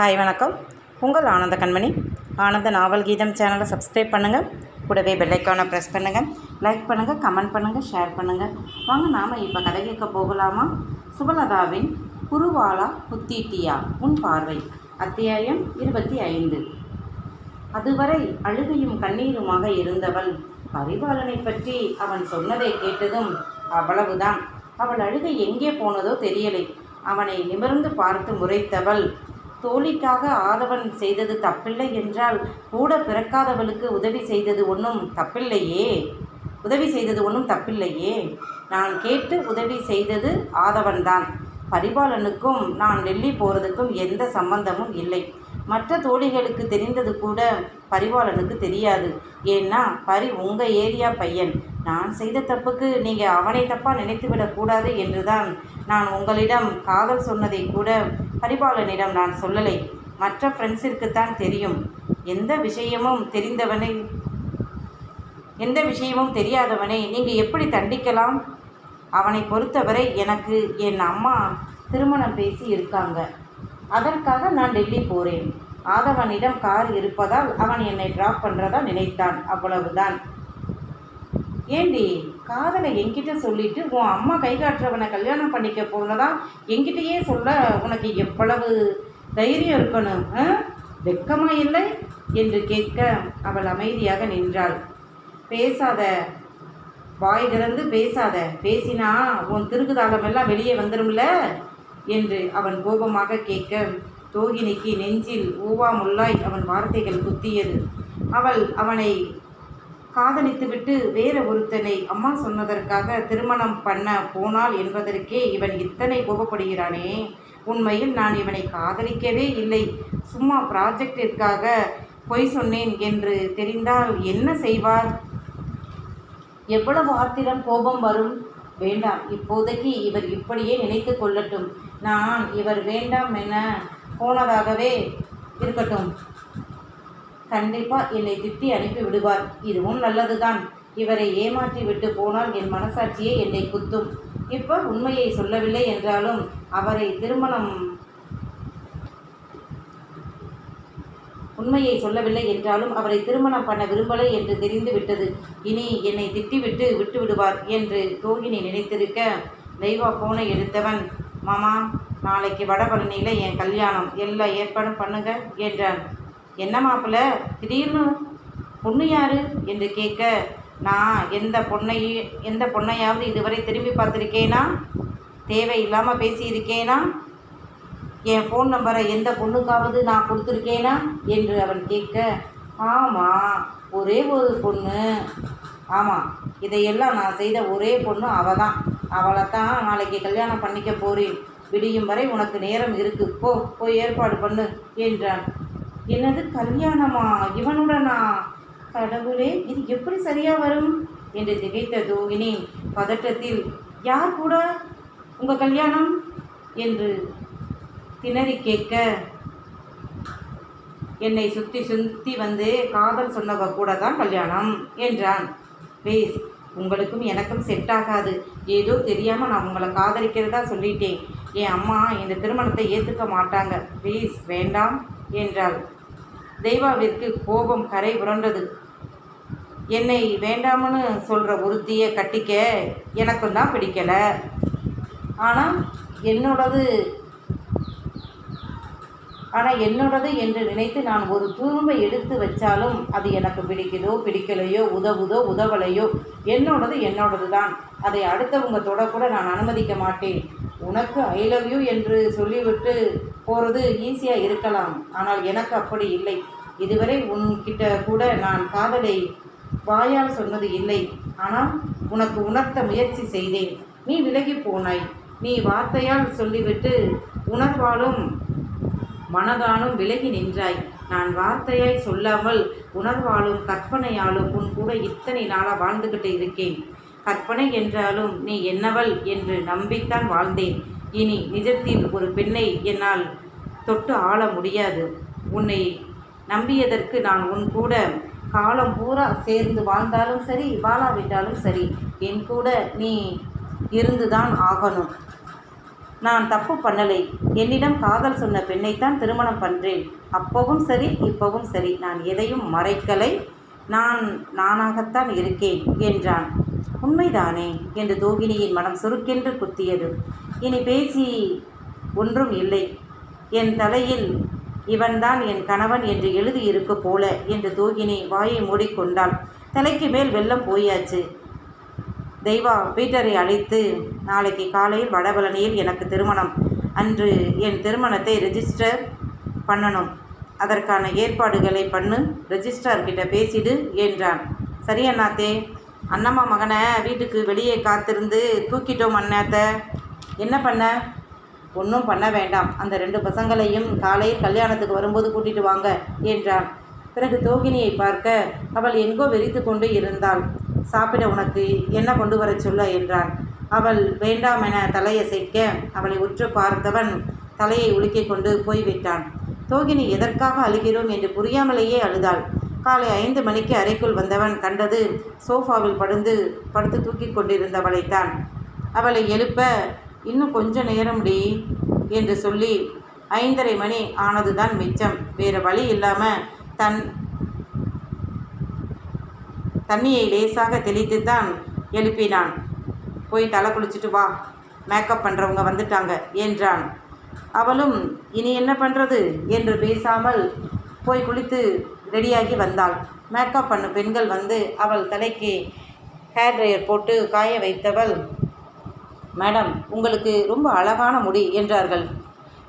Hi வணக்கம். உங்கள் ஆனந்த கண்மணி. ஆனந்த நாவல் கீதம் சேனலை சப்ஸ்கிரைப் பண்ணுங்கள் கூடவே பெல்லைக்கானை ப்ரெஸ் பண்ணுங்கள் லைக் பண்ணுங்கள் கமெண்ட் பண்ணுங்கள் ஷேர் பண்ணுங்கள் வாங்க நாம் இப்போ கதை கேட்க போகலாமா? சுபலதாவின் குருவாலா புத்தீட்டியா உன் பார்வை. அத்தியாயம் இருபத்தி ஐந்து. அதுவரை அழுகையும் கண்ணீருமாக இருந்தவள் பரிபாலனை பற்றி அவன் சொன்னதை கேட்டதும் அவ்வளவுதான். அவள் அழுகை எங்கே போனதோ தெரியலை. அவனை நிமிர்ந்து பார்த்து முறைத்தவள் தோழிக்காக ஆதவன் செய்தது தப்பில்லை என்றால் கூட பிறக்காதவளுக்கு உதவி செய்தது ஒன்றும் தப்பில்லையே. உதவி செய்தது ஒன்றும் தப்பில்லையே. நான் கேட்டு உதவி செய்தது ஆதவன்தான். பரிபாலனுக்கும் நான் டெல்லி போகிறதுக்கும் எந்த சம்பந்தமும் இல்லை. மற்ற தோழிகளுக்கு தெரிந்தது கூட பரிபாலனுக்கு தெரியாது. ஏன்னா பரி உங்கள் ஏரியா பையன். நான் செய்த தப்புக்கு நீங்கள் அவனை தப்பாக நினைத்து விடக்கூடாது என்றுதான் நான் உங்களிடம் காதல் சொன்னதை கூட பரிபாலனிடம் நான் சொல்லலை. மற்ற ஃப்ரெண்ட்ஸிற்குத்தான் தெரியும். எந்த விஷயமும் தெரிந்தவனை எந்த விஷயமும் தெரியாதவனை நீங்கள் எப்படி தண்டிக்கலாம்? அவனை பொறுத்தவரை எனக்கு என் அம்மா திருமணம் பேசி இருக்காங்க. அதற்காக நான் டெல்லி போகிறேன் ஆதவனிடம் கார் இருப்பதால் அவன் என்னை ட்ராப் பண்ணுறதா நினைத்தான். அவ்வளவுதான். ஏண்டி காதலை என்கிட்ட சொல்லிட்டு உன் அம்மா கை காட்டுறவனை கல்யாணம் பண்ணிக்க போனதா? என்கிட்டயே சொல்ல உனக்கு எவ்வளவு தைரியம் இருக்கணும் ஆ? இல்லை என்று கேட்க அவள் அமைதியாக நின்றாள். பேசாத வாய் திறந்து பேசாத பேசினா உன் திருக்குதாளம் எல்லாம் வெளியே வந்துடும்ல என்று அவன் கோபமாக கேட்க தோகினிக்கு நெஞ்சில் ஊவா முல்லாய் அவன் வார்த்தைகள் குத்தியது. அவள் அவனை காதலித்துவிட்டு வேற ஒருத்தனை அம்மா சொன்னதற்காக திருமணம் பண்ண போனாள் என்பதற்கே இவன் இத்தனை கோபப்படுகிறானே. உண்மையில் நான் இவனை காதலிக்கவே இல்லை. சும்மா ப்ராஜெக்டிற்காக பொய் சொன்னேன் என்று தெரிந்தால் என்ன செய்வார்? எவ்வளவு ஆத்திரம் கோபம் வரும்? வேண்டாம் இப்போதைக்கு இவர் இப்படியே நினைத்து கொள்ளட்டும். நான் இவர் வேண்டாம் என போனதாகவே இருக்கட்டும். கண்டிப்பாக என்னை திட்டி அனுப்பி விடுவார். இதுவும் நல்லதுதான். இவரை ஏமாற்றி விட்டு போனால் என் மனசாட்சியே என்னை குத்தும். இப்போ உண்மையை சொல்லவில்லை என்றாலும் அவரை திருமணம் உண்மையை சொல்லவில்லை என்றாலும் அவரை திருமணம் பண்ண விரும்பலை என்று தெரிந்து விட்டது. இனி என்னை திட்டிவிட்டு விட்டு விடுவார் என்று தோகினி நினைத்திருக்க தெய்வா போனை எடுத்தவன் மாமா நாளைக்கு வடபழனியில் என் கல்யாணம். எல்லா ஏற்பாடும் பண்ணுங்க என்றான். என்ன மாப்பிள்ள? திடீர்னு பொண்ணு யாரு? என்று கேட்க நான் எந்த பொண்ணையும் எந்த பொண்ணையாவது இதுவரை திரும்பி பார்த்துருக்கேனா? தேவையில்லாமல் பேசியிருக்கேனா? என் ஃபோன் நம்பரை எந்த பொண்ணுக்காவது நான் கொடுத்துருக்கேனா? என்று அவன் கேட்க ஆமாம் ஒரே ஒரு பொண்ணு. ஆமாம் இதையெல்லாம் நான் செய்த ஒரே பொண்ணு அவள் தான் அவளை தான் நாளைக்கு கல்யாணம் பண்ணிக்க போகிறேன் விடியும் வரை உனக்கு நேரம் இருக்கு. போ போய் ஏற்பாடு பண்ணு என்றான். என்னது கல்யாணமா? இவனுடனா? கடவுளே இது எப்படி சரியா வரும்? என்று திகைத்த தோகினி பதட்டத்தில் யார் கூட உங்க கல்யாணம்? என்று திணறி கேட்க என்னை சுற்றி சுற்றி வந்து காதல் சொன்னவ கூட தான் கல்யாணம் என்றான். பேஸ் உங்களுக்கும் எனக்கும் செட் ஆகாது. ஏதோ தெரியாமல் நான் உங்களை காதலிக்கிறதா சொல்லிட்டேன். என் அம்மா இந்த திருமணத்தை ஏற்றுக்க மாட்டாங்க. ப்ளீஸ் வேண்டாம் என்றாள். தெய்வாவிற்கு கோபம் கரை புரண்டது. என்னை வேண்டாம்னு சொல்கிற ஒருத்தியை கட்டிக்க எனக்கும் தான் பிடிக்கலை. ஆனால் என்னோடது ஆனால் என்னோடது என்று நினைத்து நான் ஒரு துரும்பை எடுத்து வச்சாலும் அது எனக்கு பிடிக்குதோ பிடிக்கலையோ உதவுதோ உதவலையோ என்னோடது என்னோடது தான் அதை அடுத்தவங்க தொடக்கூட நான் அனுமதிக்க மாட்டேன். உனக்கு ஐ லவ் யூ என்று சொல்லிவிட்டு போகிறது ஈஸியாக இருக்கலாம். ஆனால் எனக்கு அப்படி இல்லை. இதுவரை உன்கிட்ட கூட நான் காதலை வாயால் சொன்னது இல்லை. ஆனால் உனக்கு உணர்த்த முயற்சி செய்தேன். நீ விலகி போனாய். நீ வார்த்தையால் சொல்லிவிட்டு உணர்வாலும் மனதாலும் விலகி நின்றாய். நான் வார்த்தையாய் சொல்லாமல் உணர்வாலும் கற்பனையாலும் உன் கூட இத்தனை நாளாக வாழ்ந்துக்கிட்டு இருக்கேன். கற்பனை என்றாலும் நீ என்னவள் என்று நம்பித்தான் வாழ்ந்தேன். இனி நிஜத்தில் ஒரு பெண்ணை என்னால் தொட்டு ஆள முடியாது. உன்னை நம்பியதற்கு நான் உன் கூட காலம் பூரா சேர்ந்து வாழ்ந்தாலும் சரி வாழாவிட்டாலும் சரி என் கூட நீ இருந்துதான் ஆகணும். நான் தப்பு பண்ணலை. என்னிடம் காதல் சொன்ன பெண்ணைத்தான் திருமணம் பண்ணுறேன் அப்பவும் சரி இப்பவும் சரி. நான் எதையும் மறைக்கலை. நான் நானாகத்தான் இருக்கேன் என்றான். உண்மைதானே? என்று தோகினியின் மனம் சுருக்கென்று குத்தியது. இனி பேசி ஒன்றும் இல்லை. என் தலையில் இவன்தான் என் கணவன் என்று எழுதியிருக்கு போல என்று தோகினி வாயை மூடிக்கொண்டாள். தலைக்கு மேல் வெள்ளம் போயாச்சு. தெய்வா பீட்டரை அழைத்து நாளைக்கு காலையில் வடபழனியில் எனக்கு திருமணம். அன்று என் திருமணத்தை ரெஜிஸ்டர் பண்ணணும். அதற்கான ஏற்பாடுகளை பண்ணு ரெஜிஸ்ட்ரார்கிட்ட பேசிடு என்றான். சரியண்ணாத்தே அண்ணம்மா மகனை வீட்டுக்கு வெளியே காத்திருந்து தூக்கிட்டோம் அண்ணாத்த. என்ன பண்ண? ஒன்றும் பண்ண வேண்டாம். அந்த ரெண்டு பசங்களையும் காலையில் கல்யாணத்துக்கு வரும்போது கூட்டிட்டு வாங்க என்றான். பிறகு தோகினியை பார்க்க அவள் எங்கோ வெறித்து கொண்டு இருந்தாள். சாப்பிட உனக்கு என்ன கொண்டு வரச் சொல்ல என்றான். அவள் வேண்டாம் என தலையசைக்க அவளை உற்று பார்த்தவன் தலையை உலுக்கிக் கொண்டு போய்விட்டான். தோகினி எதற்காக அழுகிறோம் என்று புரியாமலேயே அழுதாள். காலை ஐந்து மணிக்கு அறைக்குள் வந்தவன் கண்டது சோஃபாவில் படுந்து படுத்து தூக்கி கொண்டிருந்தவளைத்தான். அவளை எழுப்ப இன்னும் கொஞ்ச நேரம் டி என்று சொல்லி ஐந்தரை மணி ஆனதுதான் மிச்சம். வேறு வழி இல்லாமல் தன் தண்ணியை லேசாக தெளித்து தான் எழுப்பினான். போய் தலை குளிச்சுட்டு வா. மேக்கப் பண்ணுறவங்க வந்துட்டாங்க என்றான். அவளும் இனி என்ன பண்ணுறது என்று பேசாமல் போய் குளித்து ரெடியாகி வந்தாள். மேக்கப் பண்ண பெண்கள் வந்து அவள் தலைக்கு ஹேர் ட்ரையர் போட்டு காய வைத்தவள் மேடம் உங்களுக்கு ரொம்ப அழகான முடி என்றார்கள்.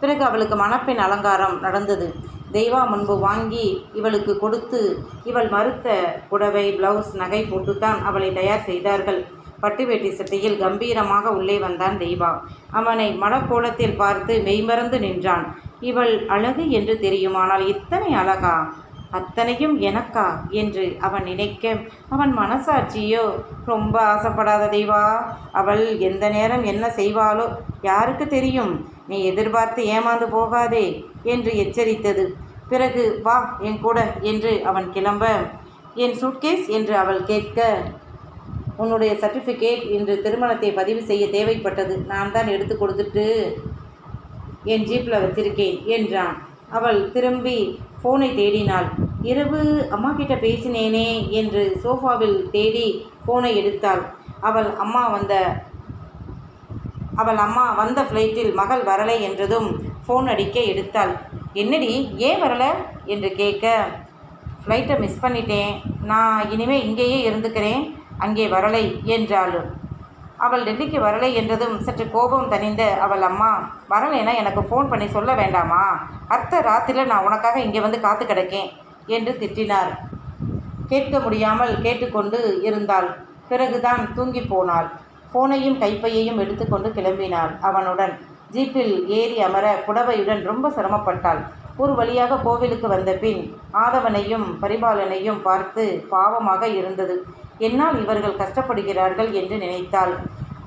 பிறகு அவளுக்கு மணப்பெண் அலங்காரம் நடந்தது. தெய்வா முன்பு வாங்கி இவளுக்கு கொடுத்து இவள் மறுத்த புடவை பிளவுஸ் நகை போட்டுத்தான் அவளை தயார் செய்தார்கள். பட்டு வேட்டி சட்டையில் கம்பீரமாக உள்ளே வந்தான் தெய்வா. அவனை மடக்கோலத்தில் பார்த்து மெய்மறந்து நின்றான். இவள் அழகு என்று தெரியுமானால் இத்தனை அழகா? அத்தனையும் எனக்கா? என்று அவன் நினைக்க அவன் மனசாட்சியோ ரொம்ப ஆசைப்படாத தெய்வா அவள் எந்த நேரம் என்ன செய்வாளோ யாருக்கு தெரியும்? நீ எதிர்பார்த்து ஏமாந்து போகாதே என்று எச்சரித்தது. பிறகு வா என் கூட என்று அவன் கிளம்ப என் சூட்கேஸ் என்று அவள் கேட்க உன்னுடைய சர்டிஃபிகேட் இன்று திருமணத்தை பதிவு செய்ய தேவைப்பட்டது. நான் தான் எடுத்து கொடுத்துட்டு என் ஜீப்பில் வச்சிருக்கேன் என்றான். அவள் திரும்பி ஃபோனை தேடினாள். இரவு அம்மா கிட்ட பேசினேனே என்று சோஃபாவில் தேடி ஃபோனை எடுத்தாள். அவள் அம்மா வந்த அவள் அம்மா வந்த ஃப்ளைட்டில் மகள் வரலை என்றதும் ஃபோன் அடிக்க எடுத்தாள். என்னடி ஏன் வரலை? என்று கேட்க ஃப்ளைட்டை மிஸ் பண்ணிட்டேன். நான் இனிமே இங்கேயே இருந்துக்கிறேன். அங்கே வரலை என்றாலும் அவள் டெல்லிக்கு வரலை என்றதும் சற்று கோபம் தணிந்த அவள் அம்மா வரலைன்னா எனக்கு ஃபோன் பண்ணி சொல்ல வேண்டாமா? அர்த்த ராத்திரியில் நான் உனக்காக இங்கே வந்து காத்து கிடக்கேன் என்று திட்டினார். கேட்க முடியாமல் கேட்டுக்கொண்டு இருந்தாள். பிறகுதான் தூங்கி போனாள். ஃபோனையும் கைப்பையையும் எடுத்துக்கொண்டு கிளம்பினாள். அவனுடன் ஜீப்பில் ஏறி அமர புடவையுடன் ரொம்ப சிரமப்பட்டாள். ஒரு வழியாக கோவிலுக்கு வந்த பின் ஆதவனையும் பரிபாலனையும் பார்த்து பாவமாக இருந்தது. என்னால் இவர்கள் கஷ்டப்படுகிறார்கள் என்று நினைத்தாள்.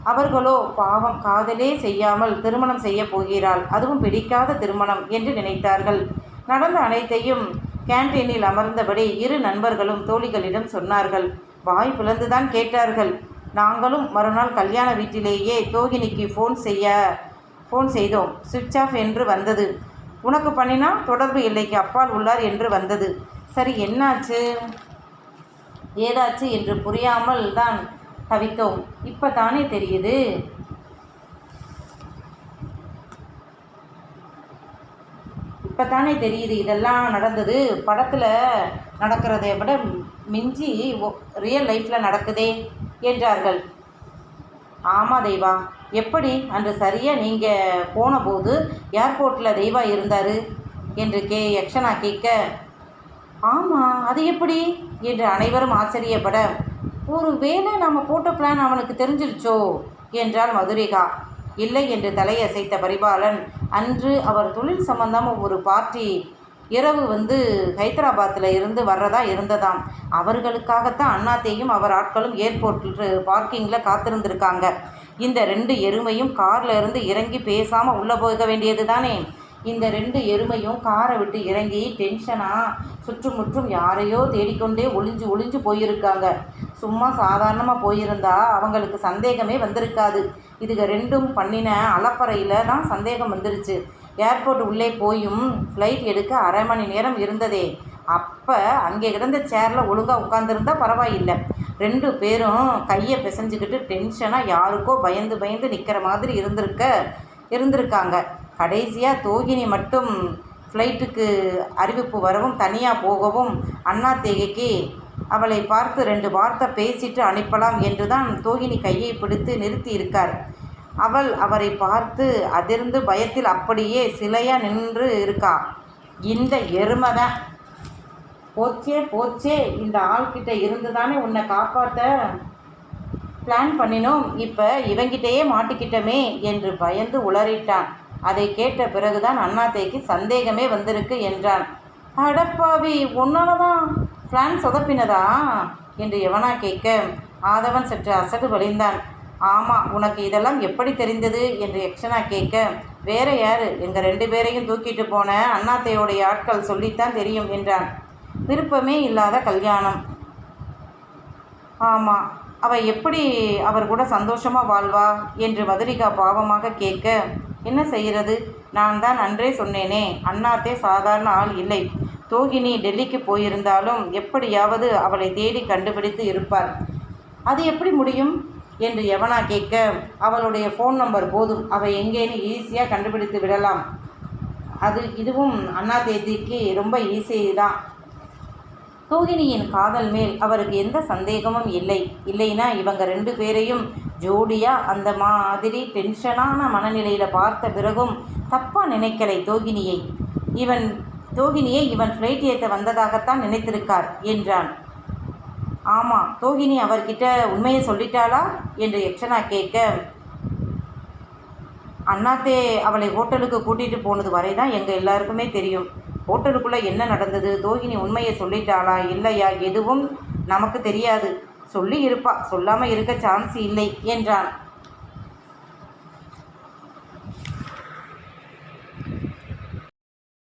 அவர்களோ பாவம் காதலே செய்யாமல் திருமணம் செய்ய போகிறாள். அதுவும் பிடிக்காத திருமணம் என்று நினைத்தார்கள். நடந்த அனைத்தையும் கேன்டீனில் அமர்ந்தபடி இரு நண்பர்களும் தோழிகளிடம் சொன்னார்கள். வாய் பிளந்துதான் கேட்டார்கள். நாங்களும் மறுநாள் கல்யாண வீட்டிலேயே தோகினிக்கு ஃபோன் செய்ய ஃபோன் செய்தோம். சுவிட்ச் ஆஃப் என்று வந்தது. உனக்கு பண்ணினா? தொடர்பு எல்லைக்கு அப்பால் உள்ளார் என்று வந்தது. சரி என்னாச்சு? ஏதாச்சு என்று புரியாமல் தான் தவித்தோம் இப்போ தானே தெரியுது? இப்போ தானே தெரியுது இதெல்லாம் நடந்தது? படத்தில் நடக்கிறதை விட மிஞ்சி ரியல் லைஃப்பில் நடக்குதே என்றார்கள். ஆமாம் தெய்வா. எப்படி? அன்று சரியாக நீங்கள் போனபோது ஏர்போர்ட்டில் தெய்வா இருந்தார்? என்று கே. யக்ஷனா கேட்க ஆமாம் அது எப்படி? என்று அனைவரும் ஆச்சரியப்பட. ஒரு வேளை நம்ம போட்ட பிளான் அவனுக்கு தெரிஞ்சிருச்சோ? என்றாள் மதுரிகா. இல்லை என்று தலையசைத்த பரிபாலன் அன்று அவர் தொழில் சம்பந்தமாக ஒரு பார்ட்டி இரவு வந்து ஹைதராபாத்தில் இருந்து வர்றதா இருந்ததாம். அவர்களுக்காகத்தான் அண்ணாத்தையும் அவர் ஆட்களும் ஏர்போர்ட்டில் பார்க்கிங்கில் காத்திருந்திருக்காங்க. இந்த ரெண்டு எருமையும் காரில் இருந்து இறங்கி பேசாமல் உள்ளே போக வேண்டியது தானே இந்த ரெண்டு எருமையும் காரை விட்டு இறங்கி டென்ஷனாக சுற்றுமுற்றும் யாரையோ தேடிக்கொண்டே ஒளிஞ்சு ஒளிஞ்சு போயிருக்காங்க. சும்மா சாதாரணமாக போயிருந்தா அவங்களுக்கு சந்தேகமே வந்திருக்காது. இதுக ரெண்டும் பண்ணின அலப்பறையில் தான் சந்தேகம் வந்துருச்சு. ஏர்போர்ட் உள்ளே போயும் ஃப்ளைட் எடுக்க அரை மணி நேரம் இருந்ததே. அப்போ அங்கே கிடந்த சேரில் ஒழுங்காக உட்காந்துருந்தா பரவாயில்லை. ரெண்டு பேரும் கையை பிசைஞ்சுக்கிட்டு டென்ஷனாக யாருக்கோ பயந்து பயந்து நிற்கிற மாதிரி இருந்திருக்க இருந்திருக்காங்க. கடைசியாக தோகினி மட்டும் ஃப்ளைட்டுக்கு அறிவிப்பு வரவும் தனியாக போகவும் அண்ணா தேகைக்கு அவளை பார்த்து ரெண்டு வார்த்தை பேசிட்டு அனுப்பலாம் என்று தான் தோகினி கையை பிடித்து நிறுத்தி இருக்கார். அவள் அவரை பார்த்து அதிர்ந்து பயத்தில் அப்படியே சிலையாக நின்று இருக்கா. இந்த எருமை தான் போச்சே போச்சே இந்த ஆள்கிட்ட இருந்து தானே உன்னை காப்பாற்ற பிளான் பண்ணினோம். இப்போ இவங்கிட்டேயே மாட்டிக்கிட்டோமே என்று பயந்து உளறிட்டான். அதை கேட்ட பிறகுதான் அண்ணாத்தைக்கு சந்தேகமே வந்திருக்கு என்றான். அடப்பாவி உன்னால தான் பிளான் சொதப்பினதா? என்று எவனா கேட்க ஆதவன் சற்று அசடு வழிந்தான். ஆமாம் உனக்கு இதெல்லாம் எப்படி தெரிந்தது? என்று யக்ஷனா கேட்க வேற யாரு? எங்கள் ரெண்டு பேரையும் தூக்கிட்டு போன அண்ணாத்தையோடைய ஆட்கள் சொல்லித்தான் தெரியும் என்றான். விருப்பமே இல்லாத கல்யாணம். ஆமாம் அவள் எப்படி அவர் கூட சந்தோஷமாக வாழ்வா என்று மதுரிகா பாவமாக கேட்க என்ன செய்கிறது? நான் தான் அன்றே சொன்னேனே. அண்ணாத்தே சாதாரண ஆள் இல்லை. தோகினி டெல்லிக்கு போயிருந்தாலும் எப்படியாவது அவளை தேடி கண்டுபிடித்து இருப்பார். அது எப்படி முடியும்? என்று எவனா கேட்க அவளுடைய ஃபோன் நம்பர் போதும். அவள் எங்கேன்னு ஈஸியாக கண்டுபிடித்து விடலாம். அது இதுவும் அண்ணா தேதிக்கு ரொம்ப ஈஸி தான். தோகினியின் காதல் மேல் அவருக்கு எந்த சந்தேகமும் இல்லை. இல்லைனா இவங்க ரெண்டு பேரையும் ஜோடியாக அந்த மாதிரி டென்ஷனான மனநிலையில் பார்த்த பிறகும் தப்பாக நினைக்கலை தோகினியை. இவன் தோகினியை இவன் ஃப்ளைட் ஏற்ற வந்ததாகத்தான் நினைத்திருக்கார் என்றான். ஆமாம் தோகினி அவர்கிட்ட உண்மையை சொல்லிட்டாளா? என்று யக்ஷனா கேட்க அண்ணாத்தே அவளை ஹோட்டலுக்கு கூட்டிகிட்டு போனது வரை தான் எங்கள் எல்லாருக்குமே தெரியும். ஹோட்டலுக்குள்ளே என்ன நடந்தது? தோகினி உண்மையை சொல்லிட்டாளா? இல்லையா? எதுவும் நமக்கு தெரியாது. சொல்லி இருப்பா. சொல்லாமல் இருக்க சான்ஸ் இல்லை என்றான்.